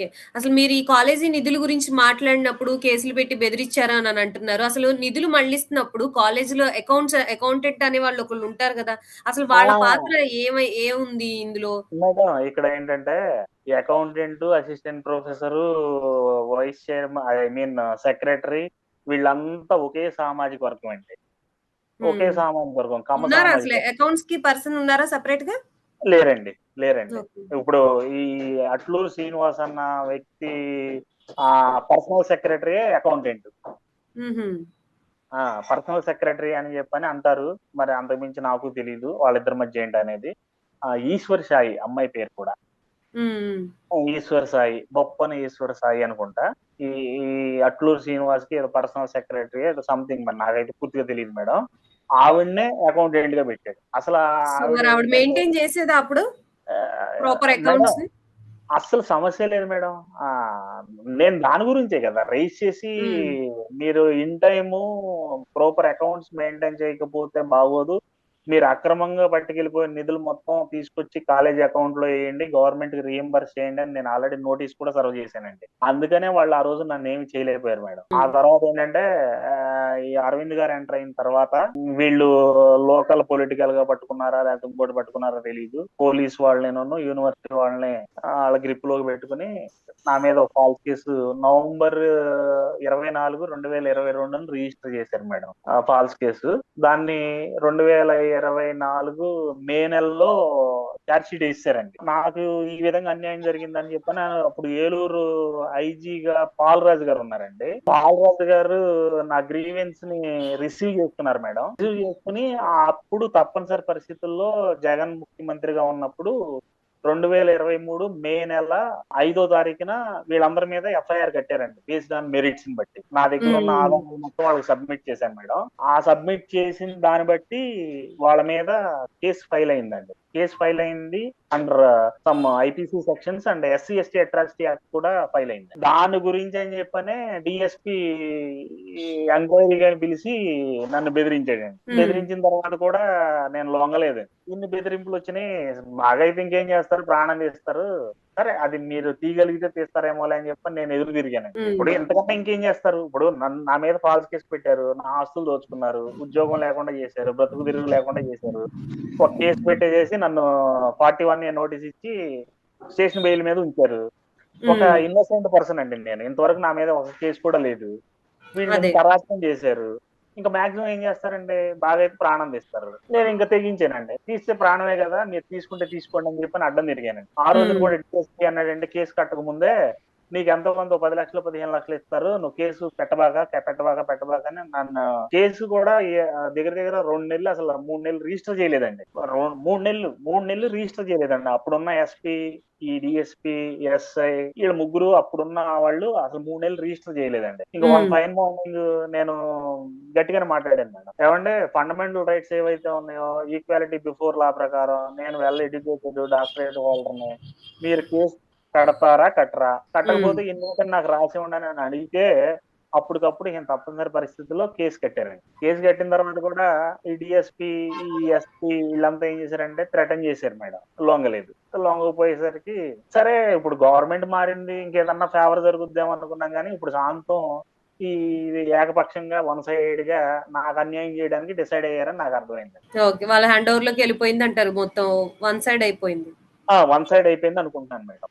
Okay. అసలు మీరు ఈ కాలేజీ నిధుల గురించి మాట్లాడినప్పుడు కేసులు పెట్టి బెదిరిచ్చారా అని అంటున్నారు. అసలు నిధులు మళ్ళిస్తున్నప్పుడు కాలేజీలో అకౌంట్స్ అకౌంటెంట్ అనే వాళ్ళు ఒకళ్ళు ఉంటారు గదా! అసలు వాళ్ళ! పాత్ర ఏమై ఏముంది ఇందులో? మేడం ఇక్కడ ఏంటంటే ఈ accountant, assistant professor, vice chairman I mean secretary వీళ్ళంతా ఒకే సామాజిక వర్గం అండి. ఒకే. సామాజిక వర్గం. అసలు వర్గం. అకౌంట్స్‌కి పర్సన్ ఉన్నారా సెపరేట్‌గా? లేరండి. లేరండి. ఇప్పుడు ఈ అట్లూరు శ్రీనివాస్ అన్న వ్యక్తి ఆహ్, పర్సనల్ సెక్రటరీయే అకౌంటెంట్. ఆ! పర్సనల్ సెక్రటరీ అని చెప్పని అంటారు. మరి అంతకు మించి నాకు తెలీదు. వాళ్ళిద్దరి మధ్య ఏంటనేది. ఆహ్, ఈశ్వర్ సాయి అమ్మాయి పేరు కూడా. ఈశ్వర్ సాయి. బొప్పన ఈశ్వర్ సాయి అనుకుంటా. ఈ అట్లూరు శ్రీనివాస్‌కి ఏదో పర్సనల్ సెక్రటరీ ఏదో సంథింగ్ మరి నాకైతే పూర్తిగా తెలీదు మేడం. ఆవిడనే అకౌంటెంట్‌గా పెట్టాడు. అసలా ఆవిడ మెయింటైన్ చేసేదా అప్పుడు? ప్రాపర్ మేడం అకౌంట్స్‌ని? అస్సలు సమస్యే లేదు మేడం. నేను దాని గురించే కదా! రైజ్ చేసి హ్మ్. మీరు in time proper accounts maintain చేయకపోతే బాగోదు. మీరు అక్రమంగా పట్టుకెళ్ళిపోయిన నిధులు మొత్తం తీసుకొచ్చి కాలేజీ వేయండి గవర్నమెంట్కి రియంబర్స్ చేయండి అని నేను ఆల్రెడీ నోటీస్ కూడా సర్వ్ చేశానండి. అందుకనే వాళ్ళు ఆ రోజు నన్నేమి చేయలేకపోయారు మేడం. ఆ తర్వాత ఏంటంటే ఈ అరవింద్ గారు ఎంటర్ అయిన తర్వాత వీళ్ళు లోకల్ పొలిటికల్గా పట్టుకున్నారా? లేకపోతే ఇంకోటి పట్టుకున్నారా తెలియదు పోలీస్ వాళ్ళనిను, యూనివర్సిటీ వాళ్ళని వాళ్ళ గ్రిప్లోకి పెట్టుకొని నా మీద ఒక ఫాల్స్ కేసు నవంబర్ 24, 2022 రిజిస్టర్ చేశారు మేడం. ఆ ఫాల్స్ కేసు. దాన్ని రెండు వేల 2024 మే నెలలో చార్జ్ షీట్ నాకు ఈ విధంగా అన్యాయం జరిగిందని చెప్పని అప్పుడు ఏలూరు ఐజీగా పాలరాజు గారు ఉన్నారండి. పాలరాజు గారు నా గ్రీవెన్స్ని రిసీవ్ చేసుకున్నారు మేడం. రిసీవ్ చేసుకుని అప్పుడు తప్పనిసరి పరిస్థితుల్లో జగన్ ముఖ్యమంత్రిగా ఉన్నప్పుడు 2023 మే నెల 5దో తారీఖున వీళ్ళందరి మీద ఎఫ్ఐఆర్ కట్టారండి. బేస్డ్ ఆన్ మెరిట్స్‌ని బట్టి. నా దగ్గర ఉన్న హ్మ్. ఆధారాలు మొత్తం వాళ్ళకి సబ్మిట్ చేశాను మేడం. ఆ సబ్మిట్ చేసిన దాన్ని బట్టి వాళ్ళ మీద కేస్ ఫైల్ అయిందండి. కేస్ ఫైల్ అయింది. Under some IPC sections and SC, ST atrocity act కూడా ఫైల్ అయింది. దాని గురించి అని చెప్పనే డీఎస్పీ ఎంక్వైరీ గాని పిలిచి నన్ను బెదిరించాడండి. హ్మ్. బెదిరించిన తర్వాత కూడా నేను లొంగలేదు. ఇన్ని బెదిరింపులు వచ్చినాయి. బాగా అయితే ఇంకేం చేస్తారు? ప్రాణం తీస్తారు. సరే అది మీరు తీయగలిగితే తీస్తారేమోలే అని చెప్పని నేను ఎదురు తిరిగానండి. హ్మ్. ఇప్పుడు ఇంతకన్నా ఇంకేం చేస్తారు? ఇప్పుడు నా మీద ఫాల్స్ కేస్ పెట్టారు. నా ఆస్తులు దోచుకున్నారు. ఉద్యోగం లేకుండా చేశారు. బ్రతుకు తెరువు లేకుండా చేశారు. ఒక కేసు పెట్టేసేసి నన్ను 41 ఏ నోటీస్ ఇచ్చి స్టేషన్ బెయిల్ మీద ఉంచారు. ఒక. ఇన్నోసెంట్ పర్సన్ అండి నేను. ఇంతవరకు నా మీద ఒక కేసు కూడా లేదు. వీళ్ళు అరాచకం చేశారు. ఇంకా మాక్సిమం ఏం చేస్తారండి? బాగా అయితే ప్రాణం తీస్తారు. నేను ఇంకా తెగించానండి. తీస్తే ప్రాణమే కదా! మీరు తీసుకుంటే తీసుకోండి అని చెప్పని అడ్డం తిరిగానండి. ఆ రోజున హ్మ్. కూడా అన్నాడండి కేసు కట్టక ముందే నీకు ఎంతో కొంత 10 లక్షలు, 15 లక్షలు ఇస్తారు. నువ్వు కేసు పెట్టబాక, పెట్టబాక, పెట్టబాక అని నన్ను కేసు కూడా దగ్గర దగ్గర 2 నెలలు అసలు 3 నెలలు రిజిస్టర్ చేయలేదండి. 3 నెలలు, 3 నెలలు రిజిస్టర్ చేయలేదండి. అప్పుడున్న ఎస్పీ, ఈ డీఎస్పీ, ఎస్ఐ ఈళ్ళ ముగ్గురు అప్పుడున్న వాళ్ళు అసలు 3 నెలలు రిజిస్టర్ చేయలేదండి. ఇంక వన్. ఫైన్ మార్నింగ్ నేను గట్టిగానే మాట్లాడాను మేడం. ఏవండీ ఫండమెంటల్ రైట్స్ ఏవైతే ఉన్నాయో ఈక్వాలిటీ బిఫోర్ లా ప్రకారం నేను వెల్ ఎడ్యుకేటెడ్ డాక్టరేట్ హోల్డర్‌ని. మీరు కేసు కడతారా? కట్టరా? కట్టకపోతే ఇన్వెషన్ నాకు రాసివ్వండి అని అడిగితే అప్పటికప్పుడు ఈయన తప్పనిసరి పరిస్థితుల్లో కేసు కట్టారండి. కేసు కట్టిన తర్వాత కూడా ఈ డీఎస్పీ, ఈ ఎస్పీ వీళ్ళంతా ఏం చేశారంటే థ్రెటన్ చేశారు మేడం. లొంగలేదు. లొంగకపోయేసరికి సరే ఇప్పుడు గవర్నమెంట్ మారింది. ఇంకేదన్నా ఫేవర్ జరుగుద్దేమో అనుకున్నాం గానీ ఇప్పుడు సాంతం ఈ ఏకపక్షంగా వన్ సైడెడ్‌గా నాకు అన్యాయం చేయడానికి డిసైడ్ అయ్యారని నాకు అర్థమైంది. ఓకే. వాళ్ళ హ్యాండ్ ఓవర్‌లోకి ఎళ్ళిపోయిందంటారు మొత్తం. వన్ సైడ్ అయిపోయింది. ఆ! వన్ సైడ్ అయిపోయింది అనుకుంటున్నాను మేడం.